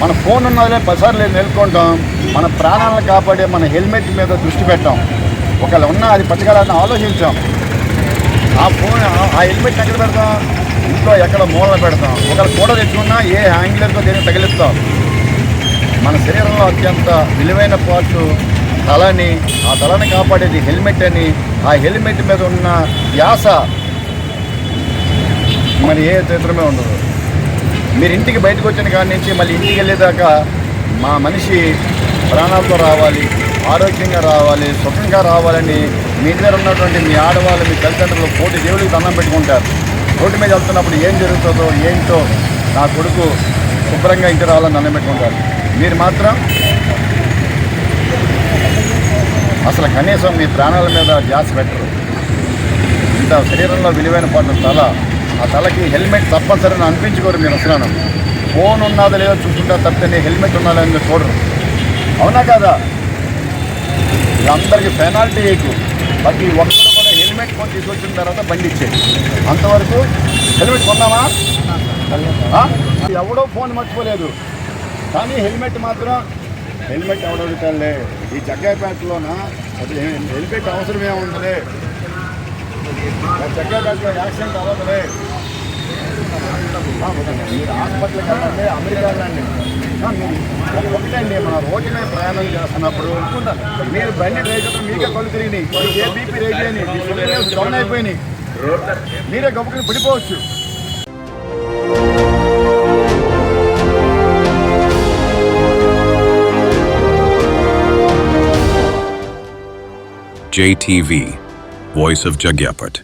మన ఫోన్ ఉన్నదిలే పదిసార్లు నెలకొంటాం మన ప్రాణాలను కాపాడే మన హెల్మెట్ మీద దృష్టి పెట్టాం. ఒకవేళ ఉన్నా అది పట్టుకెళ్ళాలని ఆలోచించాం. ఆ ఫోన్ ఆ- హెల్మెట్ ఎక్కడ పెడతాం? ఇంట్లో ఎక్కడ మూలన పెడతాం? ఒకవేళ కూడా తెచ్చుకున్నా ఏ హ్యాంగ్లర్తో దీన్ని తగిలిస్తాం. మన శరీరంలో అత్యంత విలువైన పార్ట్ తలని ఆ తలని కాపాడేది హెల్మెట్ అని ఆ హెల్మెట్ మీద ఉన్న యాస మరి ఏ చిత్రమే ఉండదు. మీరు ఇంటికి బయటకు వచ్చిన కాడి నుంచి మళ్ళీ ఇంటికి వెళ్ళేదాకా మా మనిషి ప్రాణాలతో రావాలి ఆరోగ్యంగా రావాలి సుఖంగా రావాలని మీ ఇంటి దగ్గర ఉన్నటువంటి మీ ఆడవాళ్ళు మీ తల్లిదండ్రులు కోటి దేవుడికి దండం పెట్టుకుంటారు. రోడ్డు మీద వెళ్తున్నప్పుడు ఏం జరుగుతుందో ఏంటో నా కొడుకు శుభ్రంగా ఇంటి రావాలని దండం పెట్టుకుంటారు. మీరు మాత్రం అసలు కనీసం మీ ప్రాణాల మీద ధ్యాస పెట్టరు. ఇంత శరీరంలో విలువైన పాటు తల ఆ తలకి హెల్మెట్ తప్పనిసరిని అనిపించుకోరు మీరు అసలు ఫోన్ ఉన్నదో లేదో చూసుకుంటారు తప్పితే హెల్మెట్ ఉన్నదో మీరు చూడరు. అవునా కదా? ఇది అందరికీ పెనాల్టీ వేయకు ప్రతి ఒక్కరు కూడా హెల్మెట్ కొని తీసుకొచ్చిన తర్వాత బండి ఇచ్చేది. అంతవరకు హెల్మెట్ కొన్నామా ఎవడో ఫోన్ మర్చిపోలేదు. కానీ హెల్మెట్ మాత్రం హెల్మెట్ ఎవడడుగుతాడులే ఈ జగ్గాపేటలోన అది హెల్మెట్ అవసరమే ఉంటుంది జగ్గాపేటలో యాక్సిడెంట్ అవ్వదులే. మీరు హాస్పిటల్కి వెళ్ళండి అమెరికా వెళ్ళండి ఆ, మీరు ఒక- ఒకటండి మన రోడ్డు మీద ప్రయాణం చేస్తున్నప్పుడు మీరు బండి డ్రైవ్ చేస్తే మీకే కళ్ళు తిరిగినాయి మీకు ఏ బీపీ రేజ్ అయినాయి మీ షుగర్ లెవెల్స్ డౌన్ అయిపోయినాయి మీరే గబుకుని పడిపోవచ్చు JTV, Voice of Jagyapet.